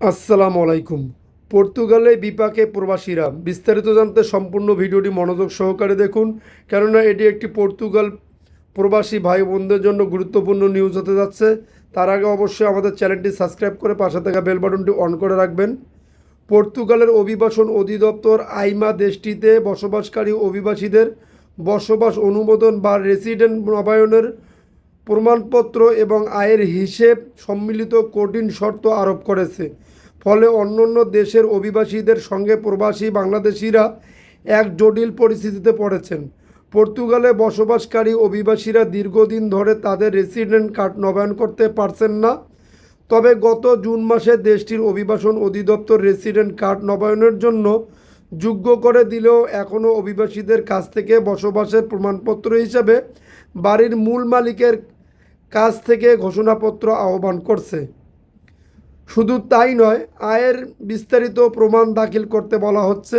আসসালামু আলাইকুম। পর্তুগালে বিপাকে প্রবাসীরা বিস্তারিত জানতে সম্পূর্ণ ভিডিওটি মনোযোগ সহকারে দেখুন, কেননা এটি একটি পর্তুগাল প্রবাসী ভাই বোনদের জন্য গুরুত্বপূর্ণ নিউজ হতে যাচ্ছে। তার আগে অবশ্যই আমাদের চ্যানেলটি সাবস্ক্রাইব করে পাশে থাকা বেল বাটনটি অন করে রাখবেন। পর্তুগালের অভিবাসন অধিদপ্তর আইমা দেশটিতে বসবাসকারী অভিবাসীদের বসবাস অনুমোদন বা রেসিডেন্ট নবায়নের প্রমাণপত্র এবং আয়ের হিসেব সম্মিলিত কঠিন শর্ত আরোপ করেছে। ফলে অন্যান্য দেশের অভিবাসীদের সঙ্গে প্রবাসী বাংলাদেশিরা এক জটিল পরিস্থিতিতে পড়েছেন। পর্তুগালে বসবাসকারী অভিবাসীরা দীর্ঘদিন ধরে তাদের রেসিডেন্ট কার্ড নবায়ন করতে পারছেন না। তবে গত জুন মাসে দেশটির অভিবাসন অধিদপ্তর রেসিডেন্ট কার্ড নবায়নের জন্য যোগ্য করে দিলেও এখনও অভিবাসীদের কাছ থেকে বসবাসের প্রমাণপত্র হিসাবে বাড়ির মূল মালিকের কাছ থেকে ঘোষণাপত্র আহ্বান করছে। শুধু তাই নয়, আয়ের বিস্তারিত প্রমাণ দাখিল করতে বলা হচ্ছে,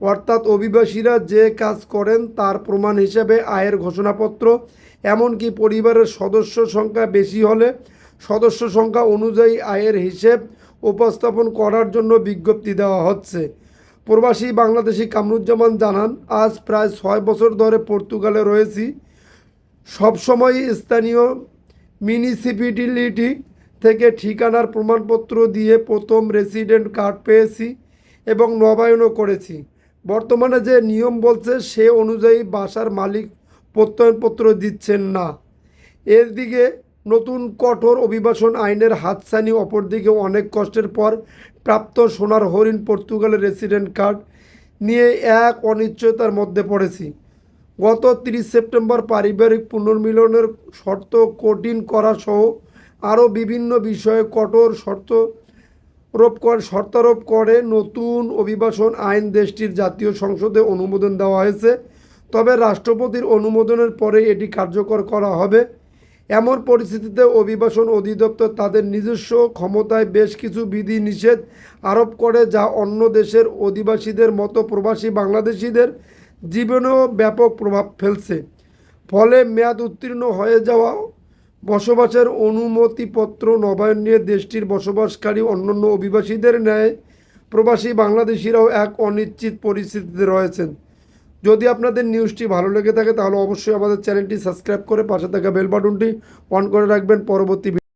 অর্থাৎ অভিবাসীরা যে কাজ করেন তার প্রমাণ হিসেবে আয়ের ঘোষণাপত্র, এমনকি পরিবারের সদস্য সংখ্যা বেশি হলে সদস্য সংখ্যা অনুযায়ী আয়ের হিসেব উপস্থাপন করার জন্য বিজ্ঞপ্তি দেওয়া হচ্ছে। প্রবাসী বাংলাদেশি কামরুজ্জামান জানান, আজ প্রায় ছয় বছর ধরে পর্তুগালে রয়েছি। সবসময়ই স্থানীয় মিউনিসিপ্যালিটি থেকে ঠিকানার প্রমাণপত্র দিয়ে প্রথম রেসিডেন্ট কার্ড পেয়েছি এবং নবায়নও করেছি। বর্তমানে যে নিয়ম বলছে, সে অনুযায়ী বাসার মালিক প্রত্যয়নপত্র দিচ্ছেন না। এর দিকে নতুন কঠোর অভিবাসন আইনের হাতছানি, অপরদিকে অনেক কষ্টের পর প্রাপ্ত সোনার হরিণ পর্তুগালের রেসিডেন্ট কার্ড নিয়ে এক অনিশ্চয়তার মধ্যে পড়েছি। গত তিরিশ সেপ্টেম্বর পারিবারিক পুনর্মিলনের শর্ত কঠিন করা সহ আরও বিভিন্ন বিষয়ে কঠোর শর্ত রোপ করে, শর্তারোপ করে নতুন অভিবাসন আইন দেশটির জাতীয় সংসদে অনুমোদন দেওয়া হয়েছে। তবে রাষ্ট্রপতির অনুমোদনের পরে এটি কার্যকর করা হবে। এমন পরিস্থিতিতে অভিবাসন অধিদপ্তর তাদের নিজস্ব ক্ষমতায় বেশ কিছু বিধি নিষেধ আরোপ করে যা অন্য দেশের অধিবাসীদের মতো প্রবাসী বাংলাদেশিদের জীবনেও ব্যাপক প্রভাব ফেলছে। ফলে মেয়াদ উত্তীর্ণ হয়ে যাওয়া বসবাসের অনুমতিপত্র নবায়ন নিয়ে দেশটির বসবাসকারী অন্যান্য অভিবাসীদের ন্যায় প্রবাসী বাংলাদেশিরাও এক অনিশ্চিত পরিস্থিতিতে রয়েছেন। যদি আপনাদের নিউজটি ভালো লেগে থাকে, তাহলে অবশ্যই আমাদের চ্যানেলটি সাবস্ক্রাইব করে পাশে থাকা বেল বাটনটি অন করে রাখবেন। পরবর্তী